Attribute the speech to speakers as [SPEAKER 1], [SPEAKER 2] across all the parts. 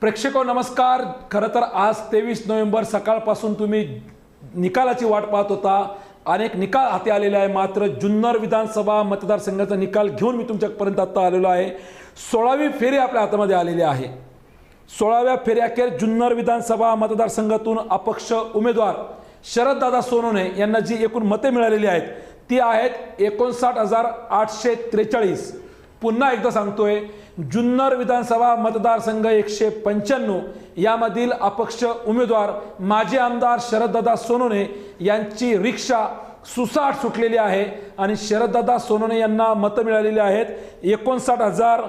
[SPEAKER 1] प्रेक्षको नमस्कार. खरं तर आज तेवीस नोव्हेंबर सकाळपासून तुम्ही निकालाची वाट पाहत होता. अनेक निकाल हाती आलेले आहे. मात्र जुन्नर विधानसभा मतदारसंघाचा निकाल घेऊन मी तुमच्यापर्यंत आत्ता आलेलो आहे. सोळावी फेरी आपल्या हातामध्ये आलेली आहे. सोळाव्या फेऱ्याखेर जुन्नर विधानसभा मतदारसंघातून अपक्ष उमेदवार शरददादा सोनोने यांना जी एकूण मते मिळालेली आहेत ती आहेत एकोणसाठ हजार आठशे त्रेचाळीस. पुन्हा एकदा सांगतोय जुन्नर विधानसभा मतदारसंघ एकशे पंच्याण्णव यामधील अपक्ष उमेदवार माजी आमदार शरददादा सोनोने यांची रिक्षा सुसाट सुटलेली आहे आणि शरददादा सोनोने यांना मतं मिळालेली आहेत. एकोणसाठ हजार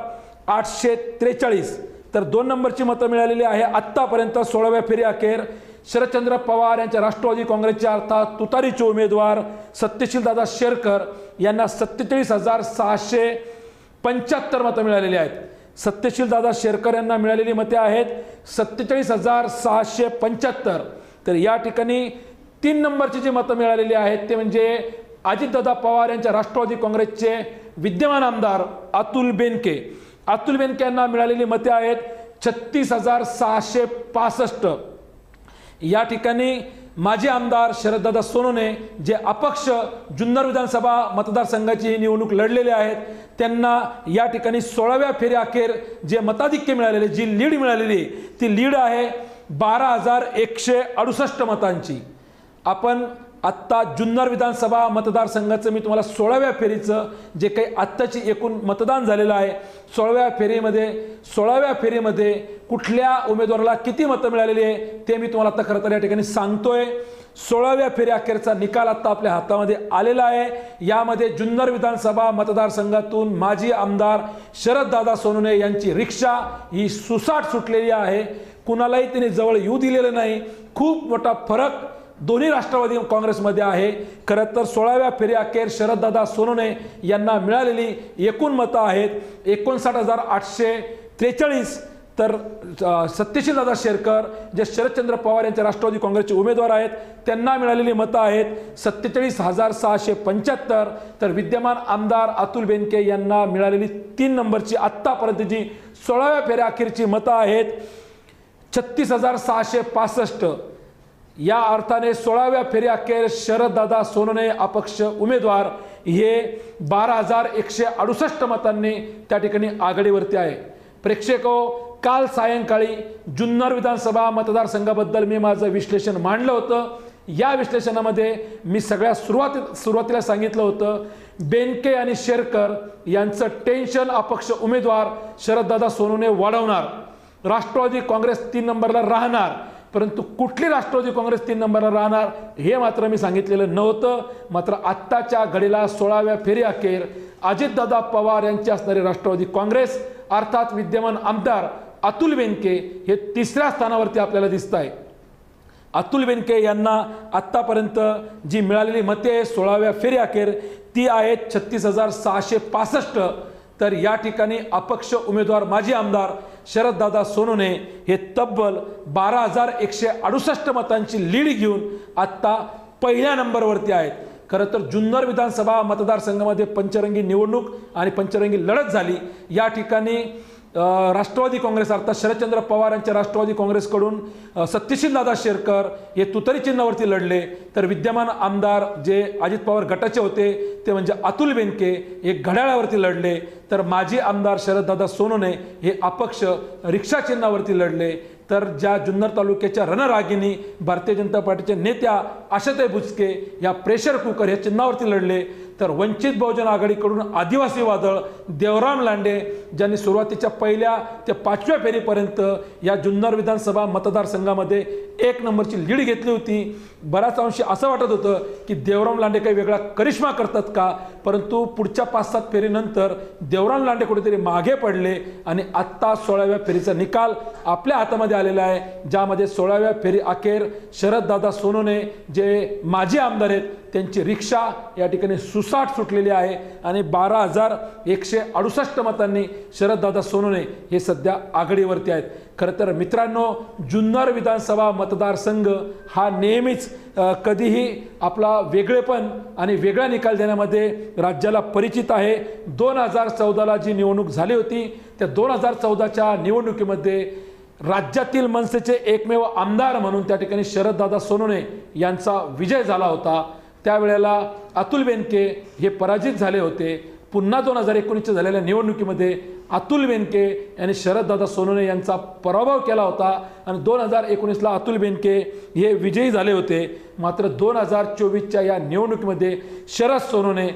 [SPEAKER 1] आठशे त्रेचाळीस. तर दोन नंबरची मतं मिळालेली आहे आत्तापर्यंत सोळाव्या फेरी अखेर. शरदचंद्र पवार यांच्या राष्ट्रवादी काँग्रेसच्या अर्थात तुतारीचे उमेदवार सत्यशील दादा शेरकर यांना सत्तेचाळीस हजार सहाशे पंच्याहत्तर मतं मिळालेली आहेत. सत्यशील दादा शेरकर यांना मिळालेली मते आहेत सत्तेचाळीस हजार सहाशे पंच्याहत्तर. तर या ठिकाणी तीन नंबरची जी मतं मिळालेली आहेत ते म्हणजे अजितदादा पवार यांच्या राष्ट्रवादी काँग्रेसचे विद्यमान आमदार अतुल बेनके. अतुल बेनके यांना मिळालेली मते आहेत छत्तीस हजार सहाशे पासष्ट. या ठिकाणी माजी आमदार शरददादा सोनोने जे अपक्ष जुन्नर विधानसभा मतदारसंघाची ही निवडणूक लढलेले आहेत त्यांना या ठिकाणी सोळाव्या फेरी अखेर जे मताधिक्य मिळालेले जी लीड मिळालेली आहे, ती लीड आहे बारा हजार एकशे अडुसष्ट मतांची. आपण आत्ता जुन्नर विधानसभा मतदारसंघाचं मी तुम्हाला सोळाव्या फेरीचं जे काही आत्ताची एकूण मतदान झालेलं आहे सोळाव्या फेरीमध्ये सोळाव्या फेरीमध्ये कुठल्या उमेदवाराला किती मतं मिळालेली आहे ते मी तुम्हाला आता खरं तर या ठिकाणी सांगतोय. सोळाव्या फेरी अखेरचा निकाल आत्ता आपल्या हातामध्ये आलेला आहे. यामध्ये जुन्नर विधानसभा मतदारसंघातून माजी आमदार शरददादा सोनुने यांची रिक्षा ही सुसाट सुटलेली आहे. कुणालाही त्यांनी जवळ येऊ दिलेलं नाही. खूप मोठा फरक दोन्ही राष्ट्रवादी काँग्रेसमध्ये आहे. खरं तर सोळाव्या फेरी अखेर शरददादा सोनवणे यांना मिळालेली एकूण मतं आहेत. एकोणसाठ हजार आठशे त्रेचाळीस तर सत्यशील दादा शेरकर जे शरदचंद्र पवार यांच्या राष्ट्रवादी काँग्रेसचे उमेदवार आहेत त्यांना मिळालेली मतं आहेत. सत्तेचाळीस हजार सहाशे पंच्याहत्तर तर विद्यमान आमदार अतुल बेनके यांना मिळालेली तीन नंबरची आत्तापर्यंतची सोळाव्या फेऱ्या अखेरची मतं आहेत छत्तीस हजार सहाशे पासष्ट. या अर्थाने सोळाव्या फेरी अखेर शरददादा सोनने अपक्ष उमेदवार. हे बारा हजार एकशे अडुसष्ट मतांनी त्या ठिकाणी आघाडीवरती आहे. प्रेक्षको काल सायंकाळी जुन्नर विधानसभा मतदारसंघाबद्दल मी माझं विश्लेषण मांडलं होतं. या विश्लेषणामध्ये मी सगळ्या सुरुवाती सुरुवातीला सांगितलं होतं बेनके आणि शेरकर यांचं टेन्शन अपक्ष उमेदवार शरददादा सोनूने वाढवणार. राष्ट्रवादी काँग्रेस तीन नंबरला राहणार. परंतु कुठली राष्ट्रवादी काँग्रेस तीन नंबरला राहणार हे मात्र मी सांगितलेलं नव्हतं. मात्र आत्ताच्या घडीला सोळाव्या फेरी अखेर अजितदादा पवार यांची असणारी राष्ट्रवादी काँग्रेस अर्थात विद्यमान आमदार अतुल वेनके हे तिसऱ्या स्थानावरती आपल्याला दिसत आहे अतुल वेनके यांना आत्तापर्यंत जी मिळालेली मते सोळाव्या फेरी अखेर ती आहेत छत्तीस हजार सहाशे पासष्ट. तर या ठिकाणी अपक्ष उमेदवार माजी आमदार शरददादा सोनूने हे तब्बल बारा हजार एकशे अडुसष्ट मतांची लीड घेऊन आत्ता पहिल्या नंबरवरती आहेत. खरं तर जुन्नर विधानसभा मतदारसंघामध्ये पंचरंगी निवडणूक आणि पंचरंगी लढत झाली. या ठिकाणी राष्ट्रवादी काँग्रेस अर्थात शरदचंद्र पवार यांच्या राष्ट्रवादी काँग्रेसकडून सत्यशील दादा शेरकर हे तुतरी चिन्हावरती लढले. तर विद्यमान आमदार जे अजित पवार गटाचे होते ते म्हणजे अतुल बेनके हे घड्याळावरती लढले. तर माजी आमदार शरददादा सोनोने हे अपक्ष रिक्षा चिन्हावरती लढले. तर ज्या जुन्नर तालुक्याच्या रणरागिनी भारतीय जनता पार्टीच्या नेत्या आशाताई बुचके या प्रेशर कुकर या चिन्हावरती लढले. तर वंचित बहुजन आघाडीकडून आदिवासी वादळ देवराम लांडे ज्यांनी सुरुवातीच्या पहिल्या ते पाचव्या फेरीपर्यंत या जुन्नर विधानसभा मतदारसंघामध्ये एक नंबरची लीड घेतली होती. बऱ्याच अंशी असं वाटत होतं की देवराम लांडे काही वेगळा करिश्मा करतात का? परंतु पुढच्या पाच सात फेरीनंतर देवराम लांडे कुठेतरी मागे पडले आणि आत्ता सोळाव्या फेरीचा निकाल आपल्या हातामध्ये आलेला आहे. ज्यामध्ये सोळाव्या फेरी अखेर शरददादा सोनूने जे माजी आमदार आहेत त्यांची रिक्षा या ठिकाणी सुसाट सुटलेली आहे आणि बारा हजार एकशे अडुसष्ट मतांनी शरददादा सोनवणे हे सध्या आघाडीवरती आहेत. खरं तर मित्रांनो जुन्नर विधानसभा मतदारसंघ हा नेहमीच कधीही आपला वेगळेपण आणि वेगळा निकाल देण्यामध्ये राज्याला परिचित आहे. दोन हजार चौदाला जी निवडणूक झाली होती त्या दोन हजार चौदाच्या निवडणुकीमध्ये राज्यातील मनसेचे एकमेव आमदार म्हणून त्या ठिकाणी शरददादा सोनवणे यांचा विजय झाला होता. त्यावेळेला अतुल बेनके हे पराजित झाले होते. पुन्हा दोन हजार एकोणीसच्या झालेल्या निवडणुकीमध्ये अतुल बेनके यांनी शरददादा सोनवणे यांचा पराभव केला होता आणि दोन हजार एकोणीसला अतुल बेनके हे विजयी झाले होते. मात्र दोन हजार चोवीसच्या या निवडणुकीमध्ये शरद सोनवणे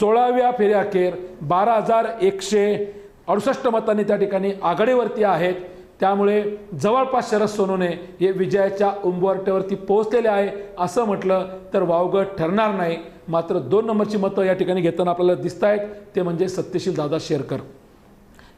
[SPEAKER 1] सोळाव्या फेऱ्याखेर बारा हजार एकशे अडुसष्ट मतांनी त्या ठिकाणी आघाडीवरती आहेत. त्यामुळे जवळपास शरद सोनूने हे विजयाच्या उंबरट्यावरती पोहोचलेले आहे असं म्हटलं तर वावगं ठरणार नाही. मात्र दोन नंबरची मतं या ठिकाणी घेताना आपल्याला दिसत आहेत ते म्हणजे सत्यशील दादा शेरकर.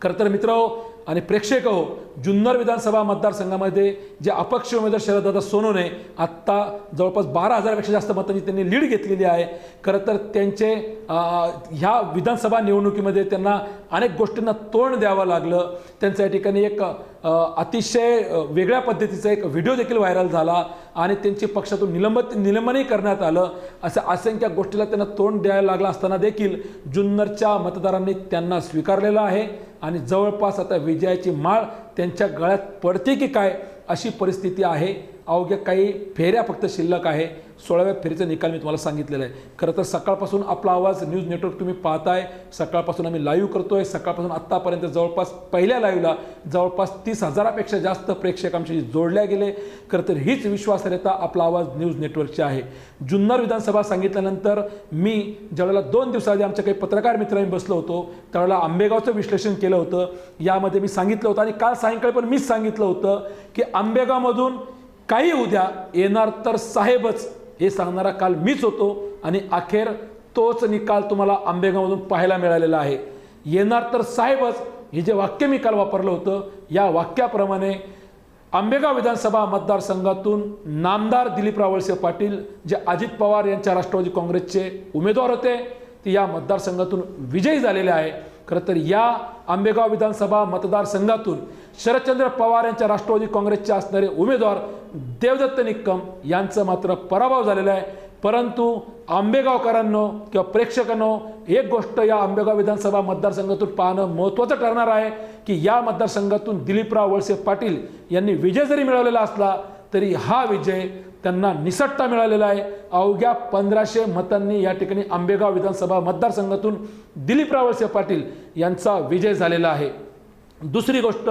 [SPEAKER 1] खरं तर मित्र हो आणि प्रेक्षक हो जुन्नर विधानसभा मतदारसंघामध्ये जे अपक्ष उमेदवार शरददादा सोनूने आत्ता जवळपास बारा हजारापेक्षा जास्त मतांची त्यांनी लीड घेतलेली आहे. खरं तर त्यांचे ह्या विधानसभा निवडणुकीमध्ये त्यांना अनेक गोष्टींना तोंड द्यावं लागलं. त्यांचं या ठिकाणी एक अतिशय वेगळ्या पद्धतीचा एक व्हिडिओ देखील व्हायरल झाला आणि त्यांची पक्षातून निलंबित निलंबनही करण्यात आलं. असं असंख्य गोष्टीला त्यांना तोंड द्यायला लागलं असताना देखील जुन्नरच्या मतदारांनी त्यांना स्वीकारलेलं आहे. आणि जवळपास आता विजयाची माळ त्यांच्या गळ्यात पडते की काय अशी परिस्थिती आहे. अवघ्या काही फेऱ्या फक्त शिल्लक आहे. सोळाव्या फेरीचा निकाल मी तुम्हाला सांगितलेला आहे. खरं तर सकाळपासून आपला आवाज न्यूज नेटवर्क तुम्ही पाहताय. सकाळपासून आम्ही लाईव्ह आहे सकाळपासून आत्तापर्यंत जवळपास पहिल्या लाईव्हला जवळपास तीस हजारापेक्षा जास्त प्रेक्षक आमच्याशी जोडल्या गेले. खरं तर हीच विश्वासार्हता आपला आवाज न्यूज नेटवर्कची आहे. जुन्नर विधानसभा सांगितल्यानंतर मी ज्यावेळेला दोन दिवसाआधी आमच्या काही पत्रकार मित्रांनी बसलो होतो त्यावेळेला आंबेगावचं विश्लेषण केलं होतं. यामध्ये मी सांगितलं होतं आणि काल सायंकाळी पण मीच सांगितलं होतं की आंबेगावमधून काही उद्या येणार तर साहेबच हे सांगणारा काल मीच होतो आणि अखेर तोच निकाल तुम्हाला आंबेगावमधून पाहायला मिळालेला आहे. येणार तर साहेबच हे जे वाक्य मी काल वापरलं होतं या वाक्याप्रमाणे आंबेगाव विधानसभा मतदारसंघातून नामदार दिलीप रावळसे पाटील जे अजित पवार यांच्या राष्ट्रवादी काँग्रेसचे उमेदवार होते ते या मतदारसंघातून विजयी झालेले आहे. खरं तर या आंबेगाव विधानसभा मतदारसंघातून शरदचंद्र पवार यांच्या राष्ट्रवादी काँग्रेसचे असणारे उमेदवार देवदत्त निक्कम यांचं मात्र पराभव झालेला आहे. परंतु आंबेगावकरांनो किंवा प्रेक्षकांनो एक गोष्ट या आंबेगाव विधानसभा मतदारसंघातून पाहणं महत्त्वाचं ठरणार आहे की या मतदारसंघातून दिलीपराव वळसे पाटील यांनी विजय जरी मिळवलेला असला तरी हा विजय त्यांना निसटता मिळालेला आहे. अवघ्या पंधराशे मतांनी या ठिकाणी आंबेगाव विधानसभा मतदारसंघातून दिलीपराव वळसे पाटील यांचा विजय झालेला आहे. दुसरी गोष्ट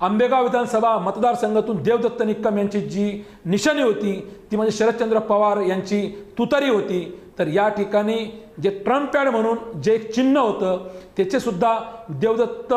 [SPEAKER 1] आंबेगाव विधानसभा मतदारसंघातून देवदत्त निक्कम यांची जी निशाणी होती ती म्हणजे शरदचंद्र पवार यांची तुतारी होती. तर या ठिकाणी जे ट्रम्प पॅड म्हणून जे एक चिन्ह होतं त्याचेसुद्धा देवदत्त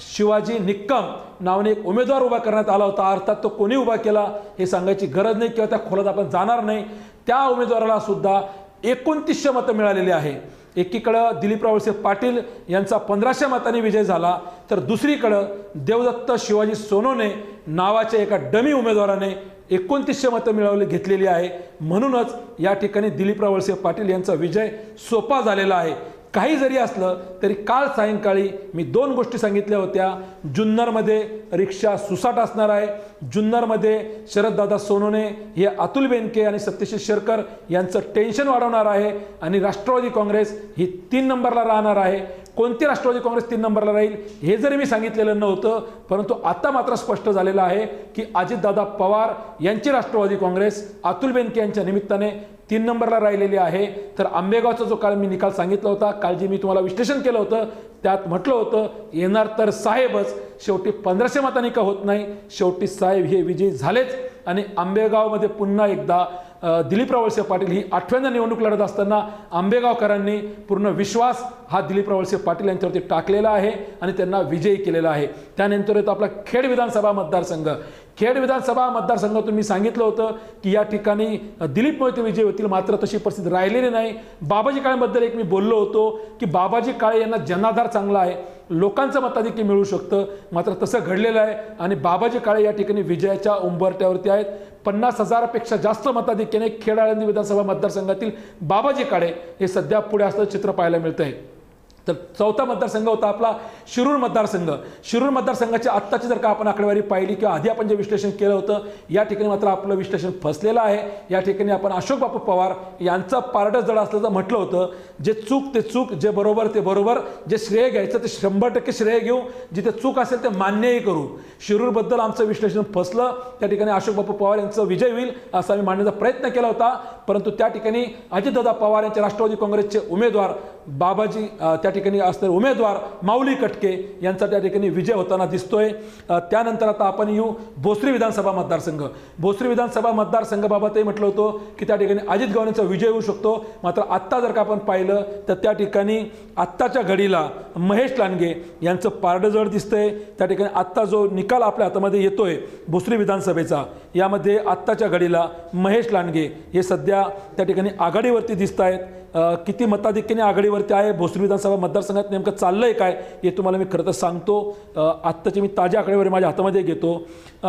[SPEAKER 1] शिवाजी निक्कम नावाने एक उमेदवार उभा करण्यात आला होता. अर्थात तो कोणी उभा केला हे सांगायची गरज नाही किंवा त्या खोलात आपण जाणार नाही. त्या उमेदवाराला सुद्धा एकोणतीसशे मतं मिळालेली आहे. एकीकडं दिलीपराव वळसे पाटील यांचा पंधराशे मतांनी विजय झाला. तर दुसरीकडं देवदत्त शिवाजी सोनोने नावाच्या एका डमी उमेदवाराने एकोणतीसशे मतं मिळवली घेतलेली आहे. म्हणूनच या ठिकाणी दिलीपराव वळसे पाटील यांचा विजय सोपा झालेला आहे. काही जरी असलं तरी काल सायंकाळी मी दोन गोष्टी सांगितल्या होत्या. जुन्नरमध्ये रिक्षा सुसाट असणार आहे. जुन्नरमध्ये शरददादा सोनोने हे अतुल बेनके आणि सत्यशील शेरकर यांचं टेन्शन वाढवणार आहे आणि राष्ट्रवादी काँग्रेस ही तीन नंबरला राहणार आहे. कोणती राष्ट्रवादी काँग्रेस तीन नंबरला राहील हे जरी मी सांगितलेलं नव्हतं परंतु आता मात्र स्पष्ट झालेलं आहे की अजितदादा पवार यांची राष्ट्रवादी काँग्रेस अतुल बेनके यांच्या निमित्ताने तीन नंबरला राहिलेली आहे. तर आंबेगावचा जो काल मी निकाल सांगितला होता काल जे मी तुम्हाला विश्लेषण केलं होतं त्यात म्हटलं होतं येणार तर साहेबच शेवटी पंधराशे मतांनी का होत नाही? शेवटी साहेब हे विजयी झालेच. आणि आंबेगावमध्ये पुन्हा एकदा दिलीप दिलीपराव वळसे पाटील ही आठव्यांदा निवडणूक लढत असताना आंबेगावकरांनी पूर्ण विश्वास हा दिलीपराव वळसे पाटील यांच्यावरती टाकलेला आहे आणि त्यांना विजयी केलेला आहे. त्यानंतर येतो आपला खेड विधानसभा मतदारसंघ. खेड विधानसभा मतदारसंघातून मी सांगितलं होतं की या ठिकाणी दिलीप मोहिते विजय होतील मात्र तशी परिस्थिती राहिलेली नाही. बाबाजी काळेबद्दल एक मी बोललो होतो की बाबाजी काळे यांना जनाधार चांगला आहे लोकांचं मताधिक्य मिळू शकतं मात्र तसं घडलेलं आहे आणि बाबाजी काळे या ठिकाणी विजयाच्या उंबरट्यावरती आहेत. पन्नास हजारापेक्षा जास्त मताधिक्याने खेड आळंदी विधानसभा मतदारसंघातील बाबाजी काळे हे सध्या पुढे असलं चित्र पाहायला मिळतं आहे तर चौथा मतदारसंघ होता आपला शिरूर मतदारसंघ. शिरूर मतदारसंघाची आत्ताची जर का आपण आकडेवारी पाहिली किंवा आधी आपण जे विश्लेषण केलं होतं या ठिकाणी मात्र आपलं विश्लेषण फसलेलं आहे. या ठिकाणी आपण अशोक बापू पवार यांचं पारडं जड असल्याचं म्हटलं होतं जे चूक ते चूक जे बरोबर ते बरोबर जे श्रेय घ्यायचं ते शंभर टक्के श्रेय घेऊ जिथे चूक असेल ते मान्यही करू. शिरूरबद्दल आमचं विश्लेषण फसलं त्या ठिकाणी अशोक बापू पवार यांचा विजय होईल असा आम्ही मांडण्याचा प्रयत्न केला होता. परंतु त्या ठिकाणी अजितदादा पवार यांचे राष्ट्रवादी काँग्रेसचे उमेदवार बाबाजी त्या ठिकाणी असणारे उमेदवार माऊली कटके यांचा त्या ठिकाणी विजय होताना दिसतोय. त्यानंतर आता आपण येऊ भोसरी विधानसभा मतदारसंघ. भोसरी विधानसभा मतदारसंघाबाबतही म्हटलं होतं की त्या ठिकाणी अजित गव्हाणेंचा विजय होऊ शकतो. मात्र आत्ता जर का आपण पाहिलं तर त्या ठिकाणी आत्ताच्या घडीला महेश लांडगे यांचं पारडं जड दिसतंय. त्या ठिकाणी आत्ता जो निकाल आपल्या हातामध्ये येतोय भोसरी विधानसभेचा यामध्ये आत्ताच्या घडीला महेश लांडगे हे सध्या त्या ठिकाणी आघाडीवरती दिसत आहेत किती मताधिक्याने आघाडीवरती आहे भोसरी विधानसभा मतदारसंघात नेमकं चाललं आहे काय हे तुम्हाला मी खरं तर सांगतो. आत्ताचे मी ताज्या आकडेवारी माझ्या हातामध्ये घेतो.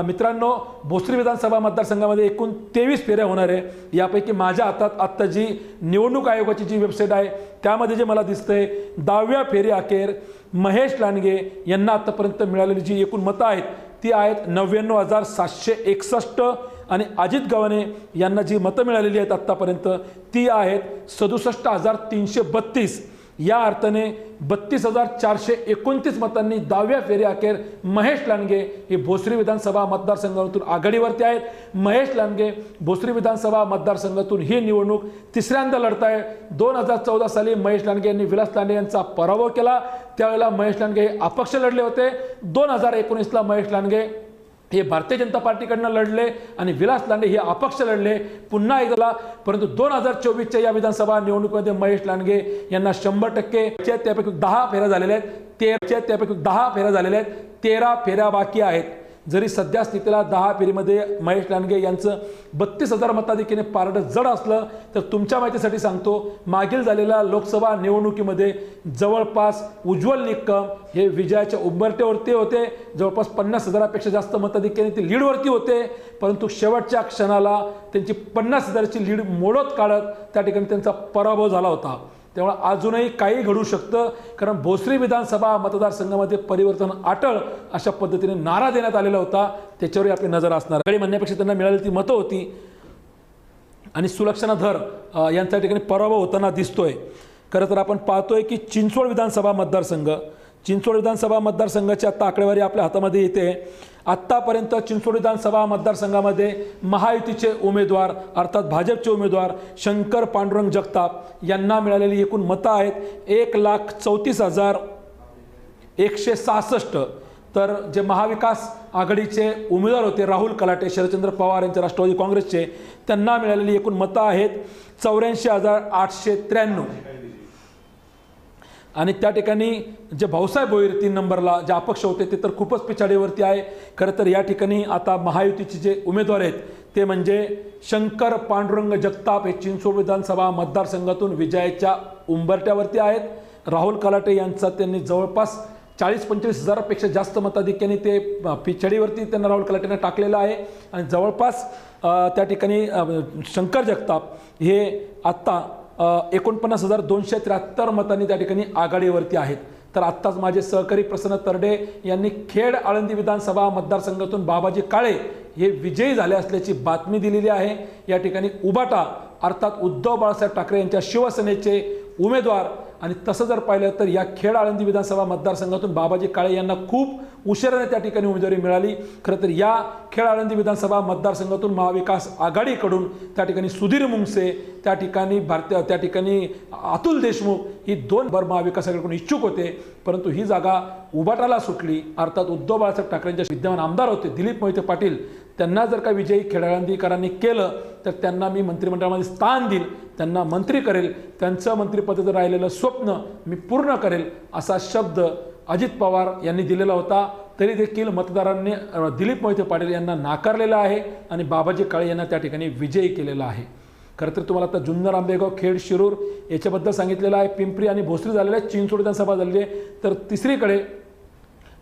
[SPEAKER 1] मित्रांनो भोसरी विधानसभा मतदारसंघामध्ये एकूण तेवीस फेऱ्या होणार आहे. यापैकी माझ्या हातात आत्ता जी निवडणूक आयोगाची जी वेबसाईट आहे त्यामध्ये जे मला दिसतंय दहाव्या फेरी अखेर महेश लांडगे यांना आत्तापर्यंत मिळालेली जी एकूण मतं आहेत ती आहेत नव्याण्णव हजार सातशे एकसष्ट आणि अजित गव्हाणे यांना जी मतं मिळालेली आहेत आत्तापर्यंत ती आहेत सदुसष्ट हजार तीनशे बत्तीस. या अर्थाने बत्तीस हजार चारशे एकोणतीस मतांनी दहाव्या फेरी अखेर महेश लांडगे हे भोसरी विधानसभा मतदारसंघातून आघाडीवरती आहेत. महेश लांडगे भोसरी विधानसभा मतदारसंघातून ही निवडणूक तिसऱ्यांदा लढताय. दोन हजार चौदा साली महेश लांडगे यांनी विलास लांडे यांचा पराभव केला. त्यावेळेला महेश लांडगे हे अपक्ष लढले होते. दोन हजार एकोणीसला महेश लांडगे हे भारतीय जनता पार्टीकडनं लढले आणि विलास लांडे हे अपक्ष लढले. पुन्हा एकदा परंतु दोन हजार चोवीसच्या या विधानसभा निवडणुकीमध्ये महेश लांडगे यांना शंभर टक्के त्यापैकी दहा फेऱ्या झालेल्या आहेत. तेराच्या त्यापैकी दहा फेऱ्या झालेल्या आहेत. तेरा फेऱ्या बाकी आहेत. जरी सध्या स्थितीला दहा फेरीमध्ये महेश लांडगे यांचं बत्तीस हजार मताधिक्याने पारडं जड असलं तर तुमच्या माहितीसाठी सांगतो मागील झालेल्या लोकसभा निवडणुकीमध्ये जवळपास उज्ज्वल निकम हे विजयाच्या उंबरटेवरती होते. जवळपास पन्नास हजारापेक्षा जास्त मताधिक्याने ते लीडवरती होते. परंतु शेवटच्या क्षणाला त्यांची पन्नास हजाराची लीड मोडत काढत त्या ठिकाणी त्यांचा पराभव झाला होता. त्यामुळे अजूनही काही घडू शकतं. कारण भोसरी विधानसभा मतदारसंघामध्ये परिवर्तन अटळ अशा पद्धतीने नारा देण्यात आलेला होता. त्याच्यावरही आपली नजर असणार. काही म्हणण्यापेक्षा त्यांना मिळालेली ती मतं होती. आणि सुलक्षणा धर यांच्या ठिकाणी पराभव होताना दिसतोय. खरं तर आपण पाहतोय की चिंचवड विधानसभा मतदारसंघ चिंचवड विधानसभा मतदारसंघाची आत्ता आकडेवारी आपल्या हातामध्ये येते. आत्तापर्यंत चिंचोड विधानसभा मतदारसंघामध्ये महायुतीचे उमेदवार अर्थात भाजपचे उमेदवार शंकर पांडुरंग जगताप यांना मिळालेली एकूण मतं आहेत एक लाख चौतीस हजार एकशे सहासष्ट. तर जे महाविकास आघाडीचे उमेदवार होते राहुल कलाटे शरदचंद्र पवार यांचे राष्ट्रवादी काँग्रेसचे त्यांना मिळालेली एकूण मतं आहेत चौऱ्याऐंशी हजार आठशे त्र्याण्णव. आणि त्या ठिकाणी जे भाऊसाहेब भोईर तीन नंबरला जे अपक्ष होते ते तर खूपच पिछाडीवरती आहे. खरं तर या ठिकाणी आता महायुतीचे जे उमेदवार आहेत ते म्हणजे शंकर पांडुरंग जगताप हे चिंचोड विधानसभा मतदारसंघातून विजयाच्या उंबरट्यावरती आहेत. राहुल कलाटे यांचा त्यांनी जवळपास चाळीस पंचवीस हजारापेक्षा जास्त मताधिक्याने ते पिछाडीवरती त्यांना राहुल कलाटेनं टाकलेलं आहे. आणि जवळपास त्या ठिकाणी शंकर जगताप हे आत्ता एकोणपन्नास हजार दोनशे त्र्याहत्तर मतांनी त्या ठिकाणी आघाडीवरती आहेत. तर आत्ताच माझे सहकारी प्रसन्न तरडे यांनी खेड आळंदी विधानसभा मतदारसंघातून बाबाजी काळे हे विजयी झाले असल्याची बातमी दिलेली आहे. या ठिकाणी उबाटा अर्थात उद्धव बाळासाहेब ठाकरे यांच्या शिवसेनेचे उमेदवार आणि तसं जर पाहिलं तर या खेड आळंदी विधानसभा मतदारसंघातून बाबाजी काळे यांना खूप उशिराने त्या ठिकाणी उमेदवारी मिळाली. खरं तर या खेड आळंदी विधानसभा मतदारसंघातून महाविकास आघाडीकडून त्या ठिकाणी सुधीर मुंगसे त्या ठिकाणी भारतीय त्या ठिकाणी अतुल देशमुख ही दोन भर महाविकास आघाडीकडून इच्छुक होते. परंतु ही जागा उबाटाला सुटली. अर्थात उद्धव बाळासाहेब ठाकरेंचे विद्यमान आमदार होते दिलीप मोहिते पाटील. त्यांना जर का विजयी खेळाडूंकरांनी केलं तर त्यांना मी मंत्रिमंडळामध्ये स्थान देईल त्यांना मंत्री करेल त्यांचं मंत्रिपदाचं राहिलेलं स्वप्न मी पूर्ण करेल असा शब्द अजित पवार यांनी दिलेला होता. तरी देखील मतदारांनी दिलीप मोहिते पाटील यांना नाकारलेलं आहे आणि बाबाजी काळे यांना त्या ठिकाणी विजयी केलेला आहे. खरं तर तुम्हाला आता जुन्नर आंबेगाव खेड शिरूर याच्याबद्दल सांगितलेलं आहे. पिंपरी आणि भोसरी झालेलं आहे चिंचवड विधानसभा झालेली आहे. तर तिसरीकडे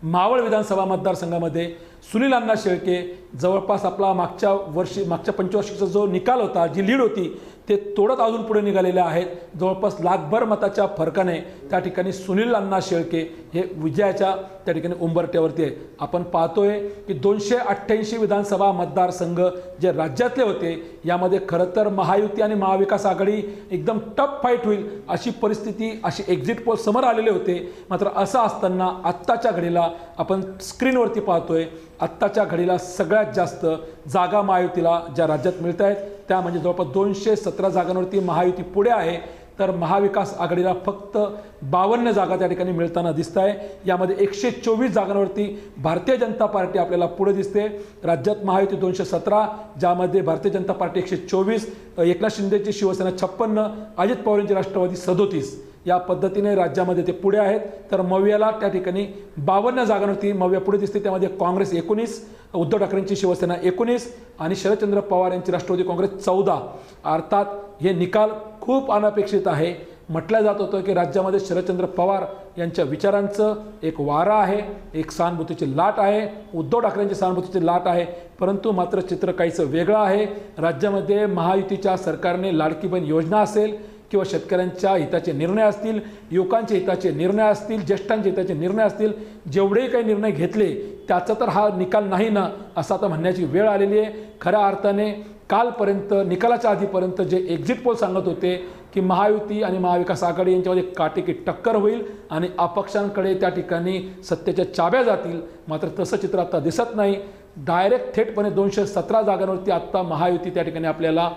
[SPEAKER 1] मावळ विधानसभा मतदारसंघामध्ये सुनील अण्णा शेळके जवळपास आपला मागच्या वर्षी मागच्या पंचवार्षिकचा जो निकाल होता जी लीड होती ते तोडत अजून पुढे निघालेले आहेत. जवळपास लाखभर मताच्या फरकाने त्या ठिकाणी सुनील अण्णा शेळके हे विजयाच्या त्या ठिकाणी उंबरट्यावरती आहे आपण पाहतोय की दोनशे अठ्ठ्याऐंशी विधानसभा मतदारसंघ जे राज्यातले होते यामध्ये खरं तर महायुती आणि महाविकास आघाडी एकदम टफ फाईट होईल अशी परिस्थिती अशी एक्झिट पोल समोर आलेले होते. मात्र असं असताना आत्ताच्या घडीला आपण स्क्रीनवरती पाहतोय आत्ताच्या घडीला सगळ्यात जास्त जागा महायुतीला ज्या राज्यात मिळत आहेत त्या म्हणजे जवळपास दोनशे सतरा जागांवरती महायुती पुढे आहे तर महाविकास आघाडीला फक्त बावन्न जागा त्या ठिकाणी मिळताना दिसत आहे यामध्ये एकशे चोवीस जागांवरती भारतीय जनता पार्टी आपल्याला पुढे दिसते. राज्यात महायुती दोनशे सतरा ज्यामध्ये भारतीय जनता पार्टी एकशे चोवीस एकनाथ शिंदेची शिवसेना छप्पन्न अजित पवार यांची राष्ट्रवादी सदोतीस. या पद्धतीने राज्यामध्ये ते पुढे आहेत. तर मव्याला त्या ठिकाणी बावन्न जागांवरती मव्या पुढे दिसते. त्यामध्ये काँग्रेस एकोणीस उद्धव ठाकरेंची शिवसेना एकोणीस आणि शरदचंद्र पवार यांची राष्ट्रवादी काँग्रेस चौदा. अर्थात हे निकाल खूप अनपेक्षित आहे. म्हटलं जात होतं की राज्यामध्ये शरदचंद्र पवार यांच्या विचारांचं एक वारा आहे एक सहानुभूतीची लाट आहे. उद्धव ठाकरेंची सहानुभूतीची लाट आहे. परंतु मात्र चित्र काहीचं वेगळं आहे. राज्यामध्ये महायुतीच्या सरकारने लाडकी बहीण योजना असेल किंवा शेतकऱ्यांच्या हिताचे निर्णय असतील युवकांच्या हिताचे निर्णय असतील ज्येष्ठांच्या हिताचे निर्णय असतील जेवढे काही निर्णय घेतले त्याचा तर हा निकाल नाही ना असं आता म्हणण्याची वेळ आलेली आहे. खऱ्या अर्थाने कालपर्यंत निकालाच्या आधीपर्यंत जे एक्झिट पोल सांगत होते की महायुती आणि महाविकास आघाडी यांच्यामध्ये काटेकी टक्कर होईल आणि अपक्षांकडे त्या ठिकाणी सत्तेच्या चाब्या जातील. मात्र तसं चित्र आता दिसत नाही. डायरेक्ट थेटपणे दोनशे सतरा जागांवरती आत्ता महायुती त्या ठिकाणी आपल्याला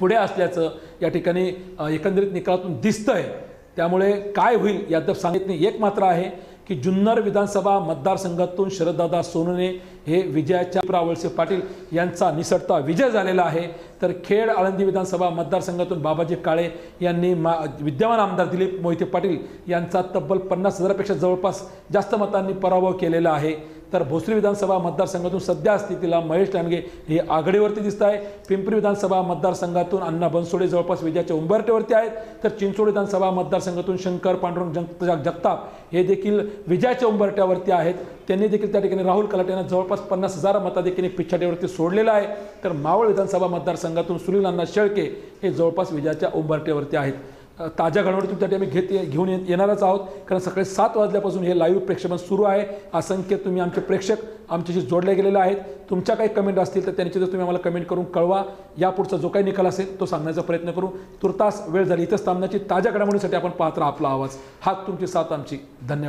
[SPEAKER 1] पुढे असल्याचं या ठिकाणी एकंदरीत निकालातून आहे त्यामुळे काय होईल यात सांगित नाही. एक मात्र आहे की जुन्नर विधानसभा मतदारसंघातून शरददादा सोनने हे विजयाच्या प्रावळसे पाटील यांचा निसटता विजय झालेला आहे. तर खेड आळंदी विधानसभा मतदारसंघातून बाबाजी काळे यांनी मा विद्यमान आमदार दिलीप मोहिते पाटील यांचा तब्बल पन्नास हजारापेक्षा जवळपास जास्त मतांनी पराभव केलेला आहे. तर भोसरी विधानसभा मतदारसंघातून सध्या स्थितीला महेश लांडगे हे आघाडीवरती दिसत आहे पिंपरी विधानसभा मतदारसंघातून अण्णा बनसोडे जवळपास विजयाच्या उंबरटेवरती आहेत. तर चिंचोड विधानसभा मतदारसंघातून शंकर पांडुरंग जग जगताप हे देखील विजयाच्या उंबरट्यावरती आहेत. त्यांनी देखील त्या ठिकाणी राहुल कलाट यांना जवळपास पन्नास हजार मतादेखील पिछाडीवरती सोडलेलं आहे. तर मावळ विधानसभा मतदारसंघातून सुनील अण्णा शेळके हे जवळपास विजयाच्या उंबरट्यावरती आहेत. ताज्या घडामोडी तुमच्यासाठी आम्ही घेत घेऊन ये- येणारच आहोत. कारण सकाळी सात वाजल्यापासून हे लाईव्ह प्रेक्षेपण सुरू आहे. असंख्य तुम्ही आमचे प्रेक्षक आमच्याशी जोडले गेलेले आहेत. तुमच्या काही कमेंट असतील तर त्यांची जर तुम्ही आम्हाला कमेंट करून कळवा. यापुढचा जो काही निकाल असेल तो सांगण्याचा प्रयत्न करू. तुर्तास वेळ झाली. इथंच थांबण्याची ताज्या घडामोडीसाठी आपण पाहत राहा आपला आवाज. हा तुमची साथ. आमची धन्यवाद.